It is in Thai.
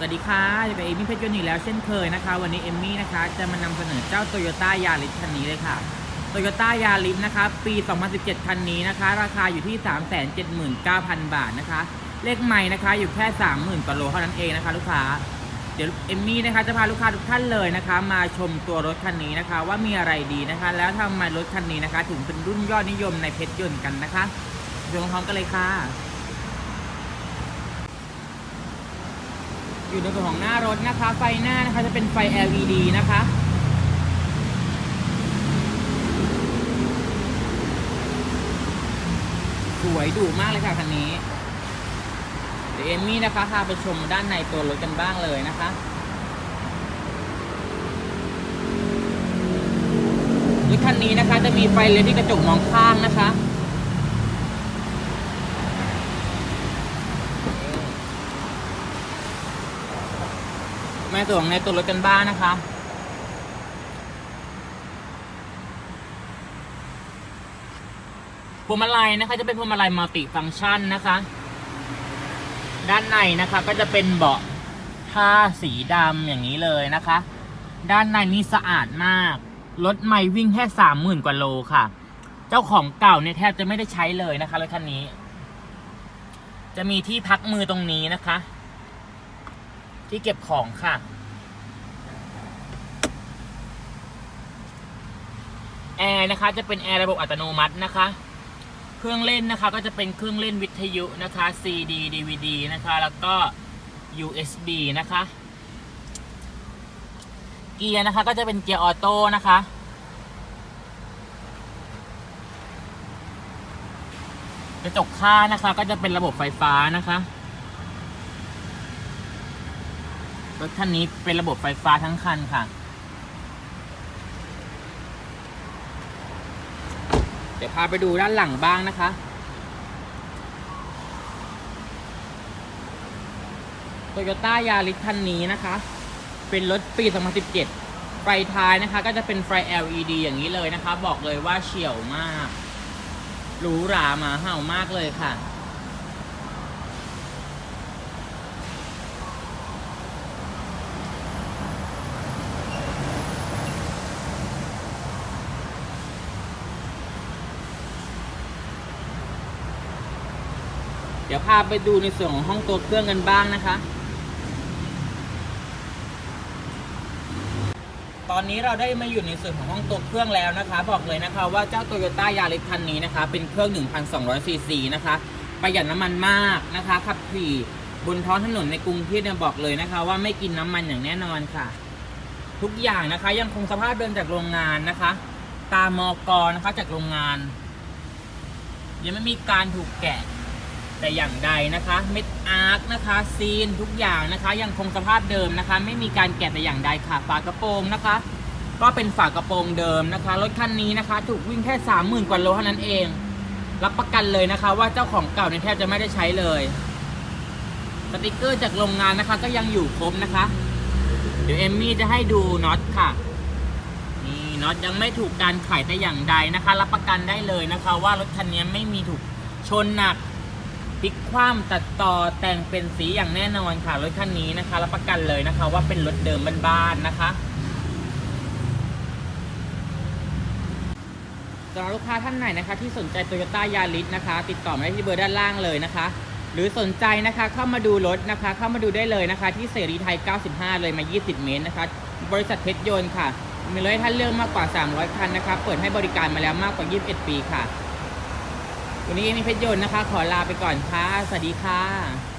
สวัสดีค่ะอยู่กับเอมี่เพชรยนต์อีกแล้วเช่นเคยนะคะ วันนี้เอมี่นะคะจะมานำเสนอเจ้า t o y ยต้ายาริสคันนี้เลยค่ะ t o y ยต้ายาริสนะคะปี 2017 คันนี้นะคะ ราคาอยู่ที่ 379,000 บาทนะคะ เลขใหม่นะคะอยู่แค่ 30,000กว่าโลเท่านั้นเองนะคะลูกค้า เดี๋ยวเอมี่นะคะจะพาลูกค้าทุกท่านเลยนะคะ มาชมตัวรถคันนี้นะคะ ว่ามีอะไรดีนะคะ แล้วทำไมรถคันนี้นะคะ ถึงเป็นรุ่นยอดนิยมในเพชรยนต์กันนะคะเดี๋ยวพร้อมกันเลยค่ะ อยู่ในส่วนของหน้ารถนะคะ ไฟหน้านะคะจะเป็นไฟ LED นะคะสวยดุมากเลยค่ะคันนี้เดี๋ยวเอมมี่นะคะพาไปชมด้านในตัวรถกันบ้างเลยนะคะรถคันนี้นะคะจะมีไฟเลนที่กระจกมองข้างนะคะ มาส่วนในตัวรถกันบ้างนะคะพวงมาลัยนะคะจะเป็นพวงมาลัยมัลติฟังก์ชันนะคะ ด้านในนะคะก็จะเป็นเบาะผ้าสีดำอย่างนี้เลยนะคะ ด้านในนี่สะอาดมากรถใหม่วิ่งแค่สามหมื่นกว่าโลค่ะ เจ้าของเก่าเนี่ยแทบจะไม่ได้ใช้เลยนะคะรถคันนี้ จะมีที่พักมือตรงนี้นะคะ ที่เก็บของค่ะ แอร์นะคะ จะเป็นแอร์ระบบอัตโนมัตินะคะ เครื่องเล่นนะคะก็จะเป็นเครื่องเล่นวิทยุนะคะ CD DVD นะคะ แล้วก็ USB นะคะ เกียร์นะคะก็จะเป็นเกียร์ออโต้นะคะกระจกข้างนะคะ ก็จะเป็นระบบไฟฟ้านะคะ รถคันนี้เป็นระบบไฟฟ้าทั้งคันค่ะ เดี๋ยวพาไปดูด้านหลังบ้างนะคะ โตโยต้ายาริสคันนี้นะคะ เป็นรถปี 2017 ไฟท้ายนะคะ ก็จะเป็นไฟ LED อย่างนี้เลยนะคะ บอกเลยว่าเฉียวมาก หรูหรามาเห่ามากเลยค่ะ เดี๋ยวพาไปดูในส่วนของห้องตัวเครื่องกันบ้างนะคะ ตอนนี้เราได้มาอยู่ในส่วนของห้องตัวเครื่องแล้วนะคะ บอกเลยนะคะว่าเจ้า Toyota Yaris คันนี้นะคะ เป็นเครื่อง 1,200 ซีซีนะคะ ประหยัดน้ำมันมากนะคะ ขับขี่บนท้องถนนในกรุงเทพเนี่ยบอกเลยนะคะ ว่าไม่กินน้ำมันอย่างแน่นอนค่ะ ทุกอย่างนะคะยังคงสภาพเดิมจากโรงงานนะคะ ตามมอกรนะคะจากโรงงาน ยังไม่มีการถูกแกะ แต่อย่างใดนะคะ เม็ดอาร์คนะคะ ซีนทุกอย่างนะคะ ยังคงสภาพเดิมนะคะ ไม่มีการแกะแต่อย่างใดค่ะฝากระโปรงนะคะ ก็เป็นฝากระโปรงเดิมนะคะรถคันนี้นะคะ ถูกวิ่งแค่สามหมื่นกว่าโลเท่านั้นเอง รับประกันเลยนะคะ ว่าเจ้าของเก่าเนี่ยแทบจะไม่ได้ใช้เลยสติกเกอร์จากโรงงานนะคะ ก็ยังอยู่ครบนะคะ เดี๋ยวเอมมี่จะให้ดูน็อตค่ะนี่น็อตยังไม่ถูกการไขแต่อย่างใดนะคะ รับประกันได้เลยนะคะ ว่ารถคันนี้ไม่มีถูกชนหนัก พลิกคว่ำตัดต่อแต่งเป็นสีอย่างแน่นอนค่ะ รถคันนี้นะคะ รับประกันเลยนะคะ ว่าเป็นรถเดิมบ้านๆนะคะสำหรับลูกค้าท่านไหนนะคะ ที่สนใจ Toyota Yaris นะคะ ติดต่อมาได้ที่เบอร์ด้านล่างเลยนะคะ หรือสนใจนะคะเข้ามาดูรถนะคะ เข้ามาดูได้เลยนะคะ ที่เสรีไทย 95 เลยมา 20 เมตรนะคะ บริษัทเพชรยนต์ค่ะมีรถให้ท่านเลือกมากกว่า 300 คันนะคะ เปิดให้บริการมาแล้วมากกว่า 21 ปีค่ะ วันนี้เอมีเพชรยนต์นะคะ ขอลาไปก่อนค่ะ สวัสดีค่ะ